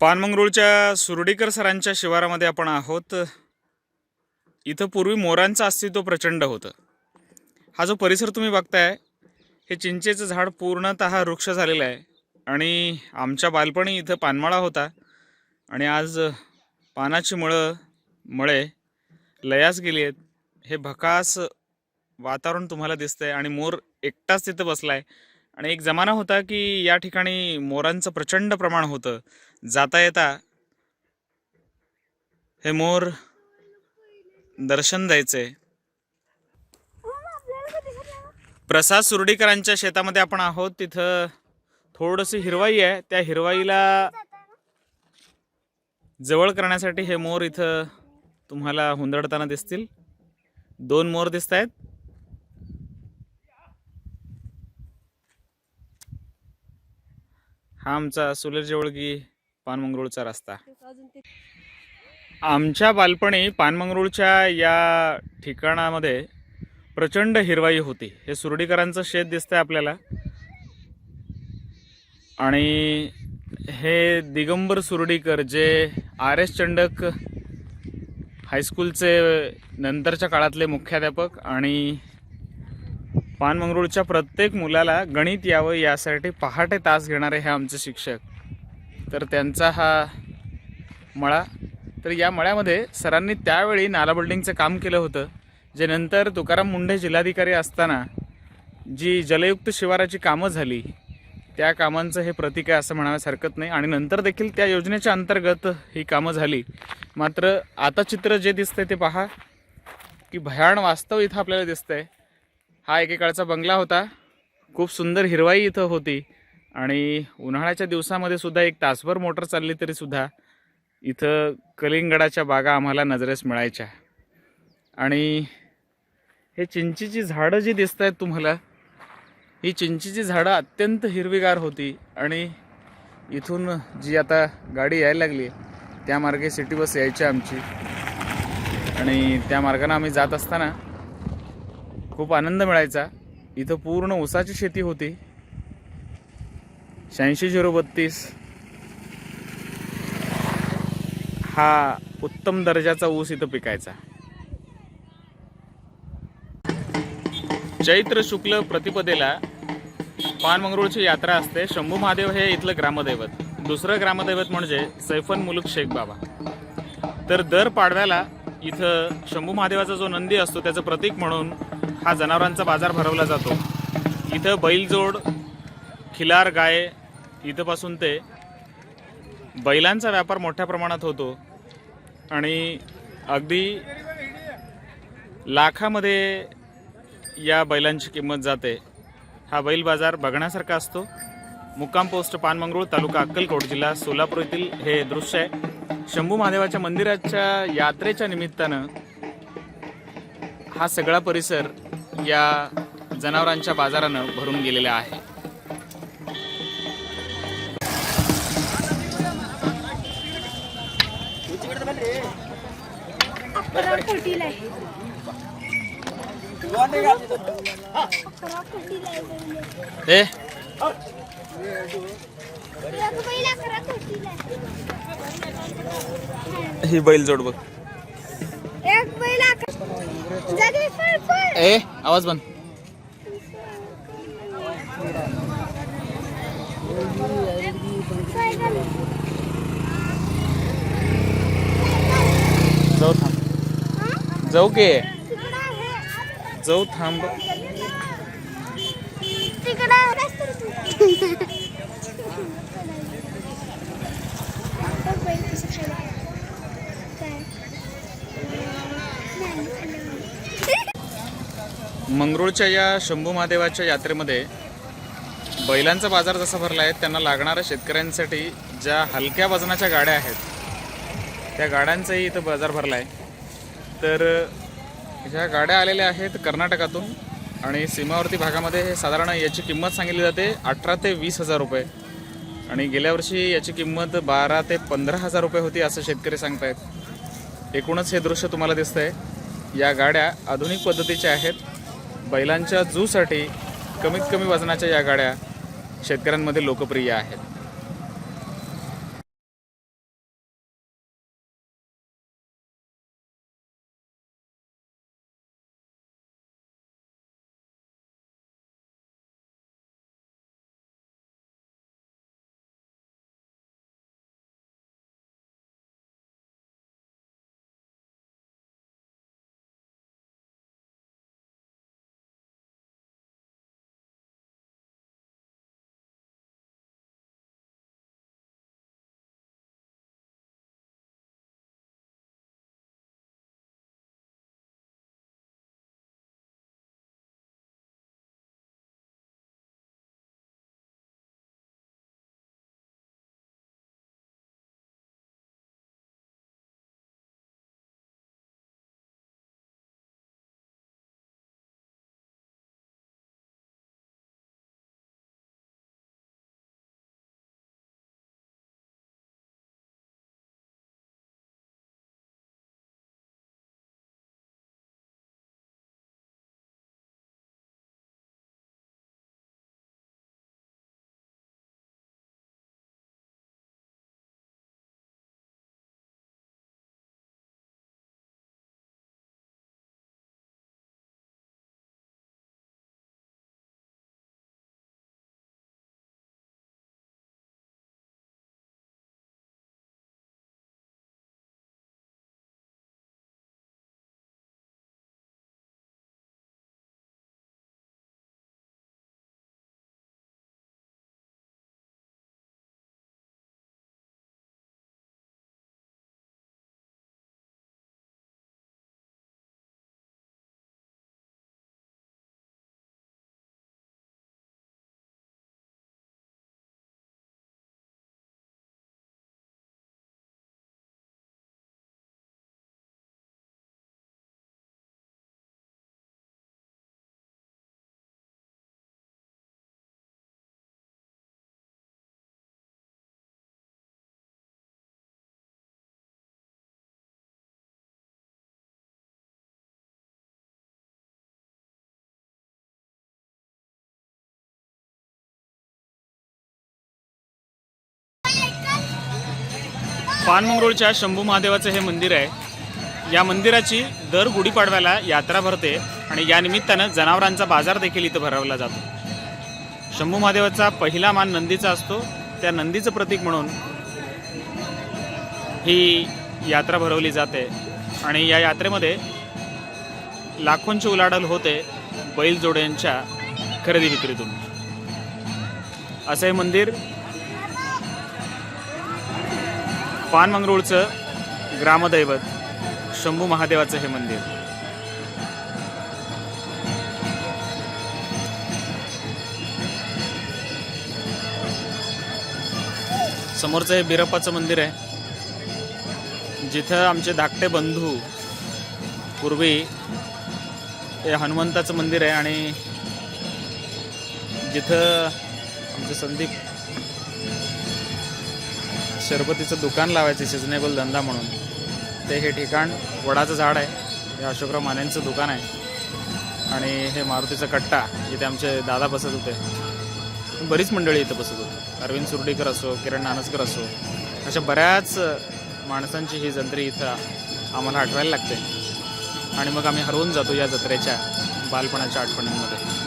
पानमंगरुळच्या सुरडीकर सरांच्या शिवारामध्ये आपण आहोत. इथं पूर्वी मोरांचं अस्तित्व प्रचंड होतं. हा जो परिसर तुम्ही बघताय हे चिंचेचं झाड पूर्णतः वृक्ष झालेलं आहे. आणि आमच्या बालपणी इथं पानमाळा होता. आणि आज पानाची मुळं मळे लयास गेली आहेत. हे भकास वातावरण तुम्हाला दिसतंय. आणि मोर एकटाच तिथं बसला आहे आणि एक जमाना होता की या ठिकाणी मोरांचं प्रचंड प्रमाण होतं. जाता येता हे मोर दर्शन द्यायचे. प्रसाद सुर्डीकरांच्या शेतामध्ये आपण आहोत. तिथं थोडीशी हिरवाई आहे. त्या हिरवाईला जवळ करण्यासाठी हे मोर इथं तुम्हाला हुंदडताना दिसतील. दोन मोर दिसत आहेत. हा आमचा सुलेर जवळगी पानमंगरूळचा रस्ता. आमच्या बालपणी पानमंगरूळच्या या ठिकाणामध्ये प्रचंड हिरवाई होती. हे सुरडीकरांचं शेत दिसतंय आपल्याला. आणि हे दिगंबर सुरडीकर जे आर एस चंडक हायस्कूलचे नंतरच्या काळातले मुख्याध्यापक आणि पानमंगरूळच्या प्रत्येक मुलाला गणित यावं यासाठी पहाटे तास घेणारे हे आमचे शिक्षक. तर त्यांचा हा मळा. तर या मळ्यामध्ये सरांनी त्यावेळी नाला बिल्डिंगचं काम केलं होतं जे नंतर तुकाराम मुंढे जिल्हाधिकारी असताना जी जलयुक्त शिवाराची कामं झाली त्या कामांचं हे प्रतीक आहे असं म्हणाव्यास हरकत नाही. आणि नंतर देखील त्या योजनेच्या अंतर्गत ही कामं झाली. मात्र आता चित्र जे दिसतंय ते पहा की भयाण वास्तव इथं आपल्याला दिसतंय. हा एकेकाळचा बंगला होता. खूप सुंदर हिरवाई इथं होती. आणि उन्हाळ्याच्या दिवसामध्ये सुद्धा एक तासभर मोटर चालली तरी सुद्धा इथं कलिंगडाच्या बागा आम्हाला नजरेस मिळायच्या. आणि हे चिंचीची झाडं जी दिसत आहेत तुम्हाला ही चिंचीची झाडं अत्यंत हिरवीगार होती आणि इथून जी आता गाडी यायला लागली त्या मार्गे सिटी बस यायची आमची. आणि त्या मार्गाने आम्ही जात असताना खूप आनंद मिळायचा. इथं पूर्ण ऊसाची शेती होती. शहाऐंशी झिरो बत्तीस हा उत्तम दर्जाचा ऊस इथं पिकायचा. चैत्र शुक्ल प्रतिपदेला पानमंगरुळची यात्रा असते. शंभू महादेव हे इथलं ग्रामदैवत. दुसरं ग्रामदैवत म्हणजे सैफन मुलुक शेख बाबा. तर दर पाडव्याला इथं शंभू महादेवाचा जो नंदी असतो त्याचं प्रतीक म्हणून हा जनावरांचा बाजार भरवला जातो. इथं बैलजोड खिलार गाय इथंपासून ते बैलांचा व्यापार मोठ्या प्रमाणात होतो आणि अगदी लाखामध्ये या बैलांची किंमत जाते. हा बैल बाजार बघण्यासारखा असतो. मुक्काम पोस्ट पानमंगरूळ तालुका अक्कलकोट जिल्हा सोलापूर येथील हे दृश्य आहे. शंभू महादेवाच्या मंदिराच्या यात्रेच्या निमित्तानं हा सगळा परिसर या जनावरांच्या बाजारानं भरून गेलेला आहे. कोटीला आहे ए? ही बैल जोड बघ. एक बैल ए आवाज बंद. सायकल जाऊ के. जाऊ थांब. मंगरूळच्या या शंभू महादेवाच्या यात्रेमध्ये बैलांचा बाजार जसा भरला आहे त्यांना लागणाऱ्या शेतकऱ्यांसाठी ज्या हलक्या वजनाच्या गाड्या आहेत त्या गाड्यांचाही इथं बाजार भरला आहे. तर ह्या गाड्या आलेल्या आहेत कर्नाटकातून आणि सीमावर्ती भागामध्ये हे साधारण याची किंमत सांगितली जाते अठरा ते वीस हजार रुपये. आणि गेल्या वर्षी याची किंमत बारा ते पंधरा हजार रुपये होती असं शेतकरी सांगतायत. एकूणच हे दृश्य तुम्हाला दिसतंय. या गाड्या आधुनिक पद्धतीच्या आहेत. बैलांच्या जूसाठी कमीत कमी वजनाच्या या गाड्या शेतकऱ्यांमध्ये लोकप्रिय आहेत. पानमंगरुळच्या शंभू महादेवाचं हे मंदिर आहे. या मंदिराची दर गुढीपाडव्याला यात्रा भरते आणि या निमित्तानं जनावरांचा बाजार देखील इथं भरवला जातो. शंभू महादेवाचा पहिला मान नंदीचा असतो. त्या नंदीचं प्रतीक म्हणून ही यात्रा भरवली जाते. आणि या यात्रेमध्ये लाखोंची उलाढाल होते बैलजोड्यांच्या खरेदी विक्रीतून. असं हे मंदिर पानमंगरुळचं ग्रामदैवत शंभू महादेवाचं हे मंदिर. समोरचं हे बिरप्पाचं मंदिर आहे. जिथं आमचे धाकटे बंधू पूर्वी हे हनुमंताचं मंदिर आहे आणि जिथं आमचे संदीप शरबतीचं दुकान लावायचं सिजनेबल धंदा म्हणून. ते हे ठिकाण वडाचं झाड आहे. हे अशोकराव मानेंचं दुकान आहे. आणि हे मारुतीचा कट्टा जिथे आमचे दादा बसत होते. बरीच मंडळी इथं बसत होती. अरविंद सुर्डीकर असो किरण नानसकर असो अशा बऱ्याच माणसांची ही जत्रे इथं आम्हाला आठवायला लागते. आणि मग आम्ही हरवून जातो या जत्रेच्या बालपणाच्या आठवणींमध्ये.